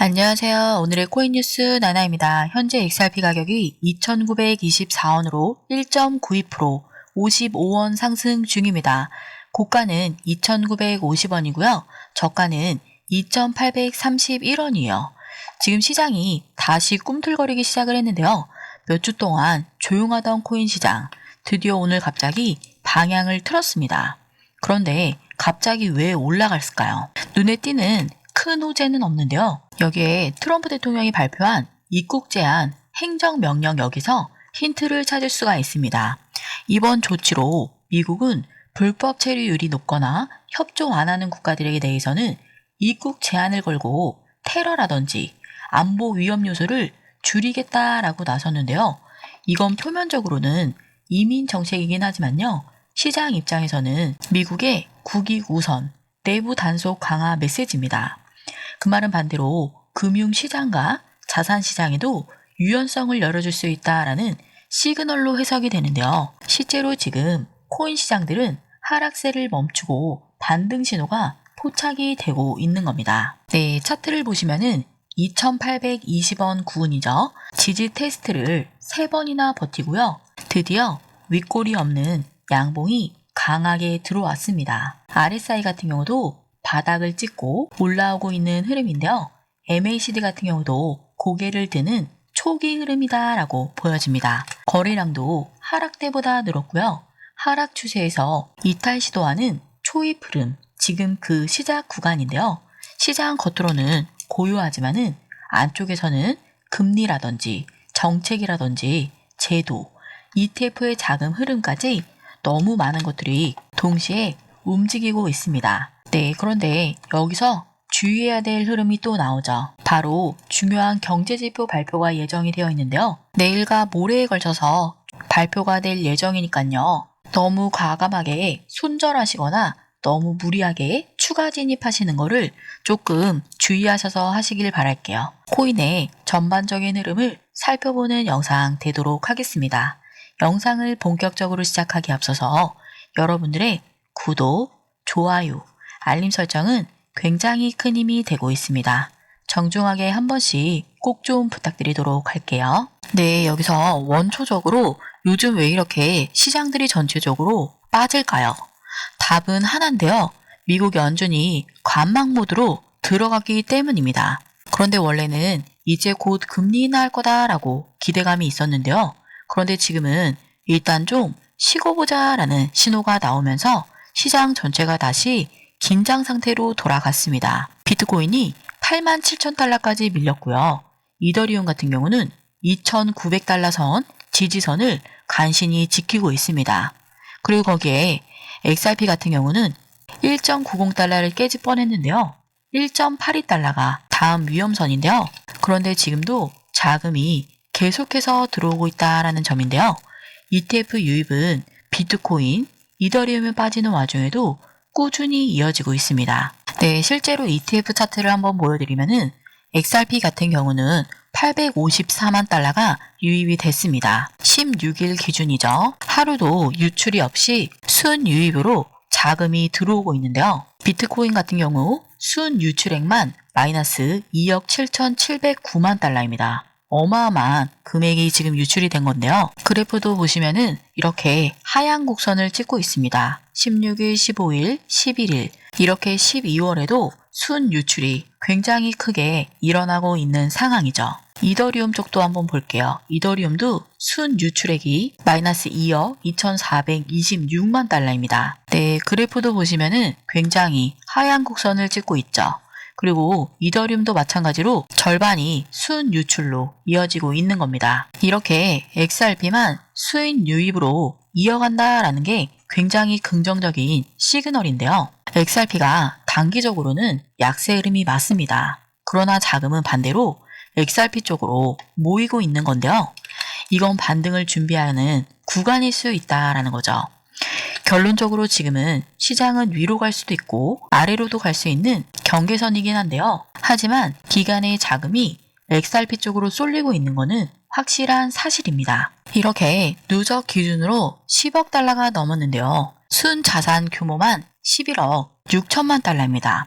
안녕하세요. 오늘의 코인 뉴스 나나입니다. 현재 XRP 가격이 2,924원으로 1.92% 55원 상승 중입니다. 고가는 2,950원이고요. 저가는 2,831원이에요. 지금 시장이 다시 꿈틀거리기 시작을 했는데요. 몇 주 동안 조용하던 코인 시장, 드디어 오늘 갑자기 방향을 틀었습니다. 그런데 갑자기 왜 올라갔을까요? 눈에 띄는 큰 호재는 없는데요. 여기에 트럼프 대통령이 발표한 입국 제한 행정명령 여기서 힌트를 찾을 수가 있습니다. 이번 조치로 미국은 불법 체류율이 높거나 협조 안 하는 국가들에게 대해서는 입국 제한을 걸고 테러라든지 안보 위험 요소를 줄이겠다라고 나섰는데요. 이건 표면적으로는 이민 정책이긴 하지만요. 시장 입장에서는 미국의 국익 우선, 내부 단속 강화 메시지입니다. 그 말은 반대로 금융시장과 자산시장에도 유연성을 열어줄 수 있다라는 시그널로 해석이 되는데요. 실제로 지금 코인 시장들은 하락세를 멈추고 반등 신호가 포착이 되고 있는 겁니다. 네, 차트를 보시면은 2820원 구은이죠. 지지 테스트를 3번이나 버티고요. 드디어 윗골이 없는 양봉이 강하게 들어왔습니다. RSI 같은 경우도 바닥을 찍고 올라오고 있는 흐름인데요. MACD 같은 경우도 고개를 드는 초기 흐름이다라고 보여집니다. 거래량도 하락 때보다 늘었고요. 하락 추세에서 이탈 시도하는 초입 흐름, 지금 그 시작 구간인데요. 시장 겉으로는 고요하지만은 안쪽에서는 금리라든지 정책이라든지 제도, ETF의 자금 흐름까지 너무 많은 것들이 동시에 움직이고 있습니다. 네, 그런데 여기서 주의해야 될 흐름이 또 나오죠. 바로 중요한 경제지표 발표가 예정이 되어 있는데요. 내일과 모레에 걸쳐서 발표가 될 예정이니까요. 너무 과감하게 손절하시거나 너무 무리하게 추가 진입하시는 거를 조금 주의하셔서 하시길 바랄게요. 코인의 전반적인 흐름을 살펴보는 영상 되도록 하겠습니다. 영상을 본격적으로 시작하기 앞서서 여러분들의 구독, 좋아요, 알림 설정은 굉장히 큰 힘이 되고 있습니다. 정중하게 한 번씩 꼭 좀 부탁드리도록 할게요. 네, 여기서 원초적으로 요즘 왜 이렇게 시장들이 전체적으로 빠질까요? 답은 하나인데요. 미국 연준이 관망 모드로 들어가기 때문입니다. 그런데 원래는 이제 곧 금리 인하할 거다라고 기대감이 있었는데요. 그런데 지금은 일단 좀 쉬고 보자라는 신호가 나오면서 시장 전체가 다시 긴장 상태로 돌아갔습니다. 비트코인이 8만 7천 달러까지 밀렸고요. 이더리움 같은 경우는 2,900달러 선 지지선을 간신히 지키고 있습니다. 그리고 거기에 XRP 같은 경우는 1.90달러를 깨질 뻔했는데요. 1.82달러가 다음 위험선인데요. 그런데 지금도 자금이 계속해서 들어오고 있다라는 점인데요. ETF 유입은 비트코인, 이더리움에 빠지는 와중에도 꾸준히 이어지고 있습니다. 네, 실제로 ETF 차트를 한번 보여드리면은 XRP 같은 경우는 854만 달러가 유입이 됐습니다. 16일 기준이죠. 하루도 유출이 없이 순 유입으로 자금이 들어오고 있는데요. 비트코인 같은 경우 순 유출액만 마이너스 2억 7,709만 달러입니다. 어마어마한 금액이 지금 유출이 된 건데요. 그래프도 보시면은 이렇게 하얀 곡선을 찍고 있습니다. 16일, 15일, 11일, 이렇게 12월에도 순 유출이 굉장히 크게 일어나고 있는 상황이죠. 이더리움 쪽도 한번 볼게요. 이더리움도 순 유출액이 마이너스 2억 2,426만 달러입니다. 네, 그래프도 보시면은 굉장히 하얀 곡선을 찍고 있죠. 그리고 이더리움도 마찬가지로 절반이 순 유출로 이어지고 있는 겁니다. 이렇게 XRP만 수인 유입으로 이어간다라는 게 굉장히 긍정적인 시그널인데요. XRP가 단기적으로는 약세 흐름이 맞습니다. 그러나 자금은 반대로 XRP 쪽으로 모이고 있는 건데요. 이건 반등을 준비하는 구간일 수 있다라는 거죠. 결론적으로 지금은 시장은 위로 갈 수도 있고 아래로도 갈 수 있는 경계선이긴 한데요. 하지만 기간의 자금이 XRP 쪽으로 쏠리고 있는 것은 확실한 사실입니다. 이렇게 누적 기준으로 10억 달러가 넘었는데요. 순 자산 규모만 11억 6천만 달러입니다.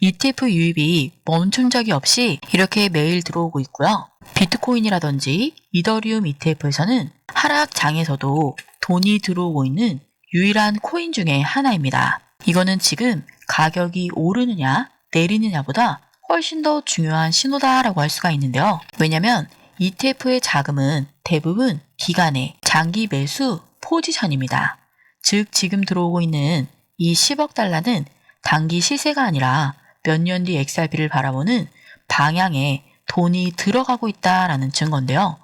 ETF 유입이 멈춘 적이 없이 이렇게 매일 들어오고 있고요. 비트코인이라든지 이더리움 ETF에서는 하락장에서도 돈이 들어오고 있는 유일한 코인 중에 하나입니다. 이거는 지금 가격이 오르느냐 내리느냐보다 훨씬 더 중요한 신호다라고 할 수가 있는데요. 왜냐면 ETF의 자금은 대부분 기간의 장기 매수 포지션입니다. 즉 지금 들어오고 있는 이 10억 달러는 단기 시세가 아니라 몇 년 뒤 XRP를 바라보는 방향에 돈이 들어가고 있다라는 증거인데요.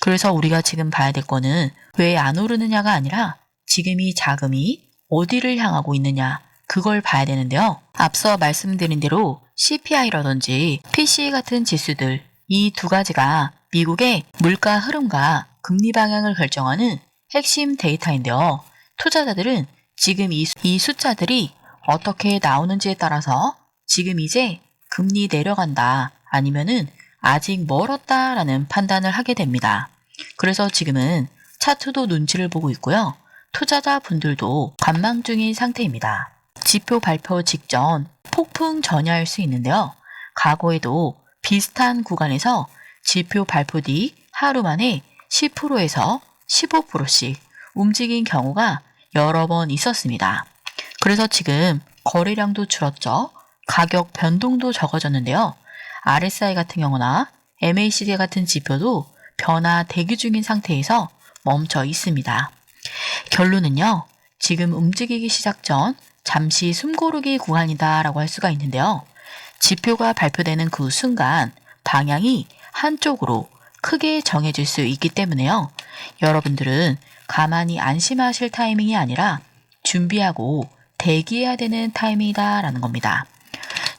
그래서 우리가 지금 봐야 될 거는 왜 안 오르느냐가 아니라 지금 이 자금이 어디를 향하고 있느냐 그걸 봐야 되는데요. 앞서 말씀드린 대로 CPI라든지 PCE 같은 지수들 이 두 가지가 미국의 물가 흐름과 금리 방향을 결정하는 핵심 데이터인데요. 투자자들은 지금 이, 수- 이 숫자들이 어떻게 나오는지에 따라서 지금 이제 금리 내려간다 아니면은 아직 멀었다라는 판단을 하게 됩니다. 그래서 지금은 차트도 눈치를 보고 있고요. 투자자 분들도 관망 중인 상태입니다. 지표 발표 직전 폭풍 전야일 수 있는데요. 과거에도 비슷한 구간에서 지표 발표 뒤 하루 만에 10%에서 15%씩 움직인 경우가 여러 번 있었습니다. 그래서 지금 거래량도 줄었죠. 가격 변동도 적어졌는데요. RSI 같은 경우나 MACD 같은 지표도 변화 대기 중인 상태에서 멈춰 있습니다. 결론은요. 지금 움직이기 시작 전 잠시 숨고르기 구간이다라고 할 수가 있는데요. 지표가 발표되는 그 순간 방향이 한쪽으로 크게 정해질 수 있기 때문에요. 여러분들은 가만히 안심하실 타이밍이 아니라 준비하고 대기해야 되는 타이밍이다라는 겁니다.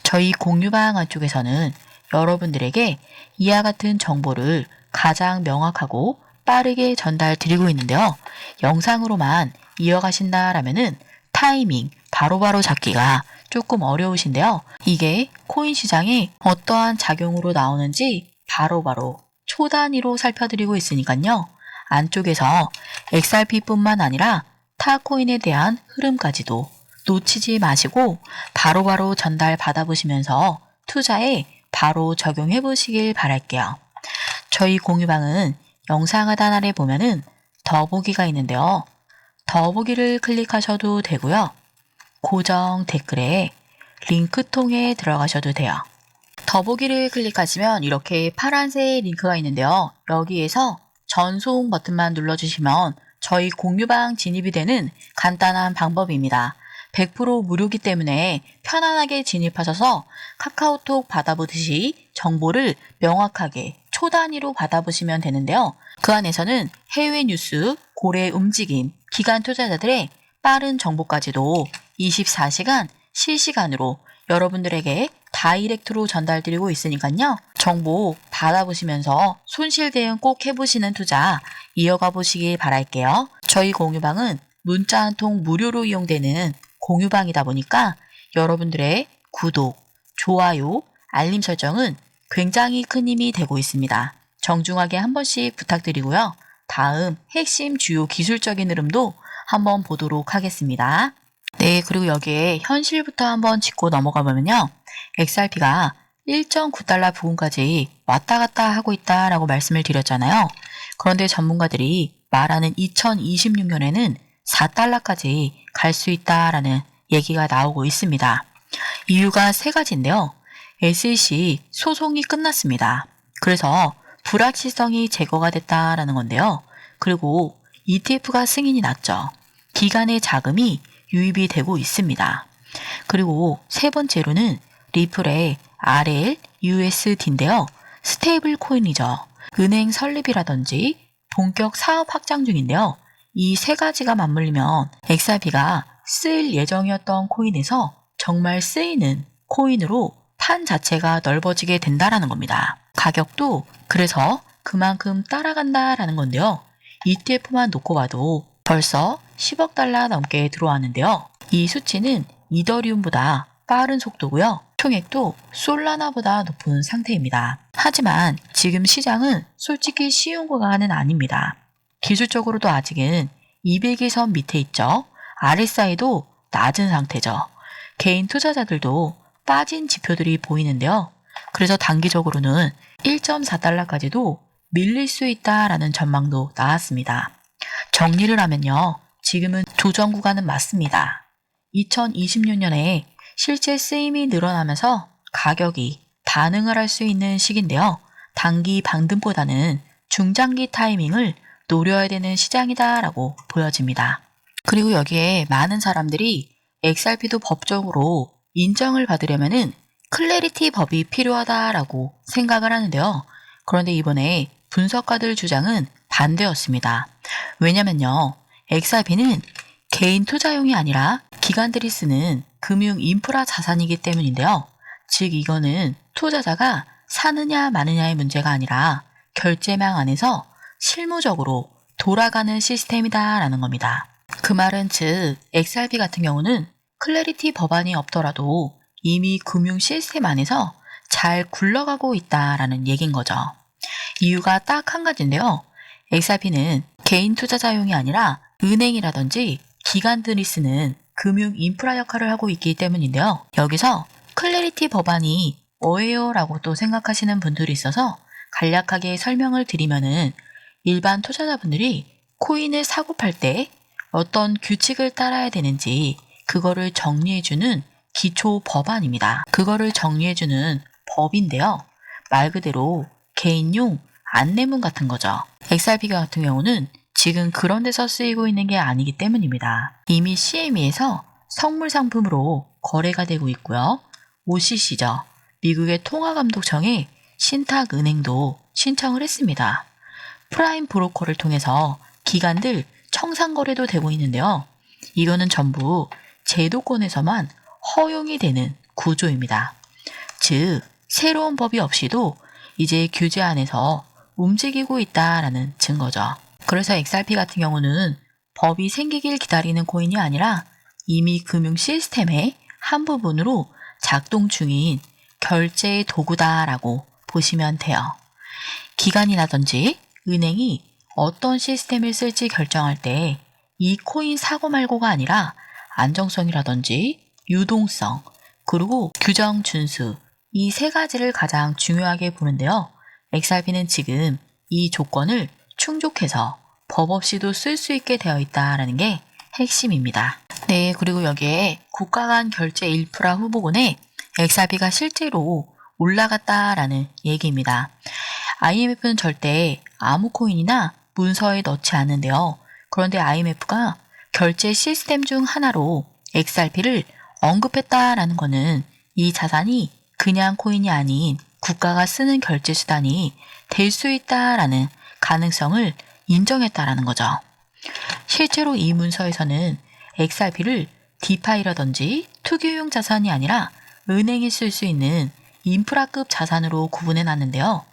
저희 공유방 안쪽에서는 여러분들에게 이와 같은 정보를 가장 명확하고 빠르게 전달 드리고 있는데요. 영상으로만 이어가신다라면은 타이밍 바로바로 잡기가 조금 어려우신데요. 이게 코인 시장에 어떠한 작용으로 나오는지 바로 바로 초단위로 살펴드리고 있으니까요. 안쪽에서 XRP뿐만 아니라 타 코인에 대한 흐름까지도 놓치지 마시고 바로바로 전달 받아보시면서 투자에 바로 적용해 보시길 바랄게요. 저희 공유방은 영상 하단 아래 보면은 더보기가 있는데요. 더보기를 클릭하셔도 되고요. 고정 댓글에 링크 통해 들어가셔도 돼요. 더보기를 클릭하시면 이렇게 파란색 링크가 있는데요. 여기에서 전송 버튼만 눌러주시면 저희 공유방 진입이 되는 간단한 방법입니다. 100% 무료기 때문에 편안하게 진입하셔서 카카오톡 받아보듯이 정보를 명확하게 초 단위로 받아보시면 되는데요. 그 안에서는 해외 뉴스, 고래 움직임, 기간 투자자들의 빠른 정보까지도 24시간 실시간으로 여러분들에게 다이렉트로 전달드리고 있으니까요. 정보 받아보시면서 손실 대응 꼭 해보시는 투자 이어가 보시길 바랄게요. 저희 공유방은 문자 한 통 무료로 이용되는 공유방이다 보니까 여러분들의 구독, 좋아요, 알림 설정은 굉장히 큰 힘이 되고 있습니다. 정중하게 한 번씩 부탁드리고요. 다음 핵심 주요 기술적인 흐름도 한번 보도록 하겠습니다. 네, 그리고 여기에 현실부터 한번 짚고 넘어가 보면요. XRP가 1.9달러 부근까지 왔다 갔다 하고 있다라고 말씀을 드렸잖아요. 그런데 전문가들이 말하는 2026년에는 4달러까지 갈 수 있다라는 얘기가 나오고 있습니다. 이유가 세 가지인데요. SEC 소송이 끝났습니다. 그래서 불확실성이 제거가 됐다라는 건데요. 그리고 ETF가 승인이 났죠. 기간의 자금이 유입이 되고 있습니다. 그리고 세 번째로는 리플의 RL USD인데요. 스테이블 코인이죠. 은행 설립이라든지 본격 사업 확장 중인데요. 이 세 가지가 맞물리면 XRP가 쓰일 예정이었던 코인에서 정말 쓰이는 코인으로 판 자체가 넓어지게 된다라는 겁니다. 가격도 그래서 그만큼 따라간다라는 건데요. ETF만 놓고 봐도 벌써 10억 달러 넘게 들어왔는데요. 이 수치는 이더리움보다 빠른 속도고요. 총액도 솔라나보다 높은 상태입니다. 하지만 지금 시장은 솔직히 쉬운 구간은 아닙니다. 기술적으로도 아직은 200의 선 밑에 있죠. RSI도 낮은 상태죠. 개인 투자자들도 빠진 지표들이 보이는데요. 그래서 단기적으로는 1.4달러까지도 밀릴 수 있다라는 전망도 나왔습니다. 정리를 하면요. 지금은 조정 구간은 맞습니다. 2026년에 실제 쓰임이 늘어나면서 가격이 반응을 할 수 있는 시기인데요. 단기 방등보다는 중장기 타이밍을 노려야 되는 시장이다라고 보여집니다. 그리고 여기에 많은 사람들이 XRP도 법적으로 인정을 받으려면은 클래리티 법이 필요하다라고 생각을 하는데요. 그런데 이번에 분석가들 주장은 반대였습니다. 왜냐면요. XRP는 개인 투자용이 아니라 기관들이 쓰는 금융 인프라 자산이기 때문인데요. 즉 이거는 투자자가 사느냐 마느냐의 문제가 아니라 결제망 안에서 실무적으로 돌아가는 시스템이다라는 겁니다. 그 말은 즉 XRP 같은 경우는 클래리티 법안이 없더라도 이미 금융 시스템 안에서 잘 굴러가고 있다라는 얘긴 거죠. 이유가 딱 한 가지인데요. XRP는 개인 투자자용이 아니라 은행이라든지 기관들이 쓰는 금융 인프라 역할을 하고 있기 때문인데요. 여기서 클래리티 법안이 뭐예요? 라고 또 생각하시는 분들이 있어서 간략하게 설명을 드리면은 일반 투자자분들이 코인을 사고 팔 때 어떤 규칙을 따라야 되는지 그거를 정리해주는 기초 법안입니다. 그거를 정리해주는 법인데요. 말 그대로 개인용 안내문 같은 거죠. XRP 같은 경우는 지금 그런 데서 쓰이고 있는 게 아니기 때문입니다. 이미 CME에서 선물 상품으로 거래가 되고 있고요. OCC죠. 미국의 통화감독청에 신탁은행도 신청을 했습니다. 프라임 브로커를 통해서 기관들 청산 거래도 되고 있는데요. 이거는 전부 제도권에서만 허용이 되는 구조입니다. 즉, 새로운 법이 없이도 이제 규제 안에서 움직이고 있다라는 증거죠. 그래서 XRP 같은 경우는 법이 생기길 기다리는 코인이 아니라 이미 금융 시스템의 한 부분으로 작동 중인 결제의 도구다라고 보시면 돼요. 기관이라든지 은행이 어떤 시스템을 쓸지 결정할 때 이 코인 사고 말고가 아니라 안정성이라든지 유동성, 그리고 규정 준수 이 세 가지를 가장 중요하게 보는데요. XRP는 지금 이 조건을 충족해서 법 없이도 쓸 수 있게 되어 있다라는 게 핵심입니다. 네, 그리고 여기에 국가 간 결제 인프라 후보군에 XRP가 실제로 올라갔다라는 얘기입니다. IMF는 절대 아무 코인이나 문서에 넣지 않는데요. 그런데 IMF가 결제 시스템 중 하나로 XRP를 언급했다라는 것은 이 자산이 그냥 코인이 아닌 국가가 쓰는 결제 수단이 될 수 있다라는 가능성을 인정했다라는 거죠. 실제로 이 문서에서는 XRP를 디파이라든지 투기용 자산이 아니라 은행이 쓸 수 있는 인프라급 자산으로 구분해 놨는데요.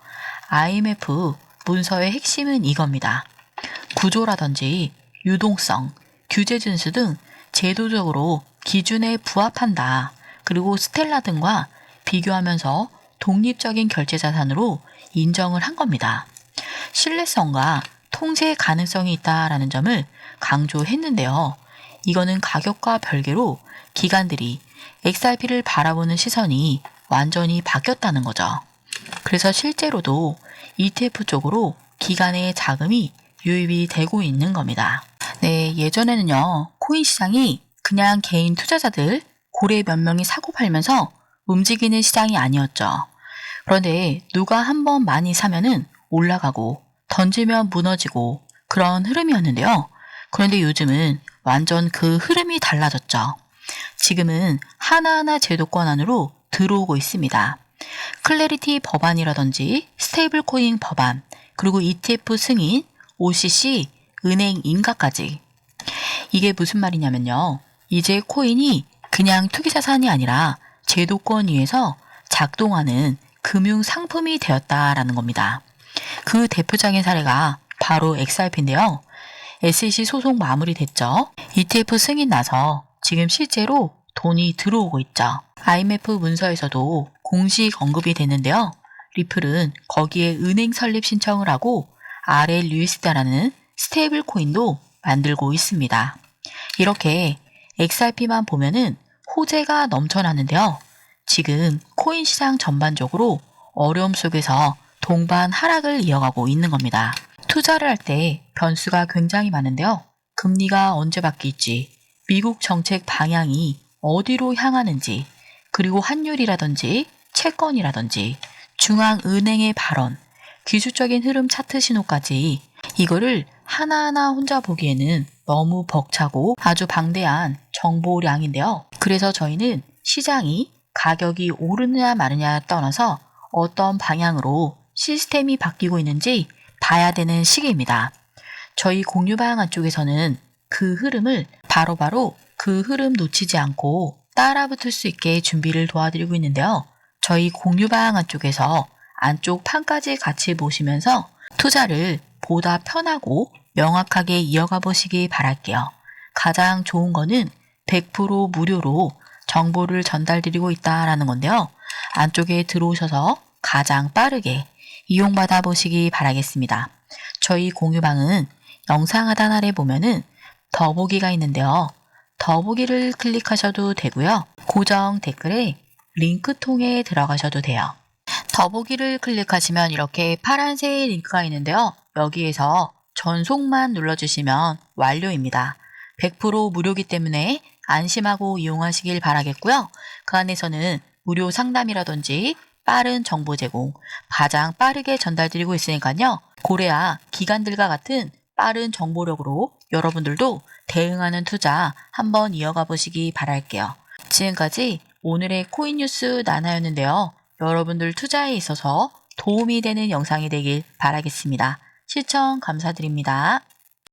IMF 문서의 핵심은 이겁니다. 구조라든지 유동성, 규제 준수 등 제도적으로 기준에 부합한다. 그리고 스텔라 등과 비교하면서 독립적인 결제 자산으로 인정을 한 겁니다. 신뢰성과 통제 가능성이 있다라는 점을 강조했는데요. 이거는 가격과 별개로 기관들이 XRP를 바라보는 시선이 완전히 바뀌었다는 거죠. 그래서 실제로도 ETF 쪽으로 기관의 자금이 유입이 되고 있는 겁니다. 네, 예전에는요, 코인 시장이 그냥 개인 투자자들 고래 몇 명이 사고 팔면서 움직이는 시장이 아니었죠. 그런데 누가 한 번 많이 사면은 올라가고 던지면 무너지고 그런 흐름이었는데요. 그런데 요즘은 완전 그 흐름이 달라졌죠. 지금은 하나하나 제도권 안으로 들어오고 있습니다. 클래리티 법안이라든지 스테이블 코인 법안, 그리고 ETF 승인, OCC, 은행 인가까지. 이게 무슨 말이냐면요. 이제 코인이 그냥 투기자산이 아니라 제도권 위에서 작동하는 금융 상품이 되었다라는 겁니다. 그 대표적인 사례가 바로 XRP인데요. SEC 소송 마무리됐죠. ETF 승인 나서 지금 실제로 돈이 들어오고 있죠. IMF 문서에서도 공식 언급이 됐는데요. 리플은 거기에 은행 설립 신청을 하고 RLUSD라는 스테이블 코인도 만들고 있습니다. 이렇게 XRP만 보면은 호재가 넘쳐나는데요. 지금 코인 시장 전반적으로 어려움 속에서 동반 하락을 이어가고 있는 겁니다. 투자를 할 때 변수가 굉장히 많은데요. 금리가 언제 바뀔지, 미국 정책 방향이 어디로 향하는지, 그리고 환율이라든지 채권이라든지 중앙은행의 발언, 기술적인 흐름 차트 신호까지 이거를 하나하나 혼자 보기에는 너무 벅차고 아주 방대한 정보량인데요. 그래서 저희는 시장이 가격이 오르느냐 마느냐에 떠나서 어떤 방향으로 시스템이 바뀌고 있는지 봐야 되는 시기입니다. 저희 공유방 안쪽에서는 그 흐름을 바로 바로 그 흐름 놓치지 않고 따라붙을 수 있게 준비를 도와드리고 있는데요. 저희 공유방 안쪽에서 안쪽 판까지 같이 보시면서 투자를 보다 편하고 명확하게 이어가 보시기 바랄게요. 가장 좋은 거는 100% 무료로 정보를 전달드리고 있다라는 건데요. 안쪽에 들어오셔서 가장 빠르게 이용받아 보시기 바라겠습니다. 저희 공유방은 영상 하단 아래 보면은 더보기가 있는데요. 더보기를 클릭하셔도 되고요. 고정 댓글에 링크 통에 들어가셔도 돼요. 더보기를 클릭하시면 이렇게 파란색 링크가 있는데요. 여기에서 전송만 눌러주시면 완료입니다. 100% 무료기 때문에 안심하고 이용하시길 바라겠고요. 그 안에서는 무료 상담이라든지 빠른 정보 제공, 가장 빠르게 전달드리고 있으니까요. 고래야 기관들과 같은 빠른 정보력으로 여러분들도 대응하는 투자 한번 이어가 보시기 바랄게요. 지금까지 오늘의 코인 뉴스 나나였는데요. 여러분들 투자에 있어서 도움이 되는 영상이 되길 바라겠습니다. 시청 감사드립니다.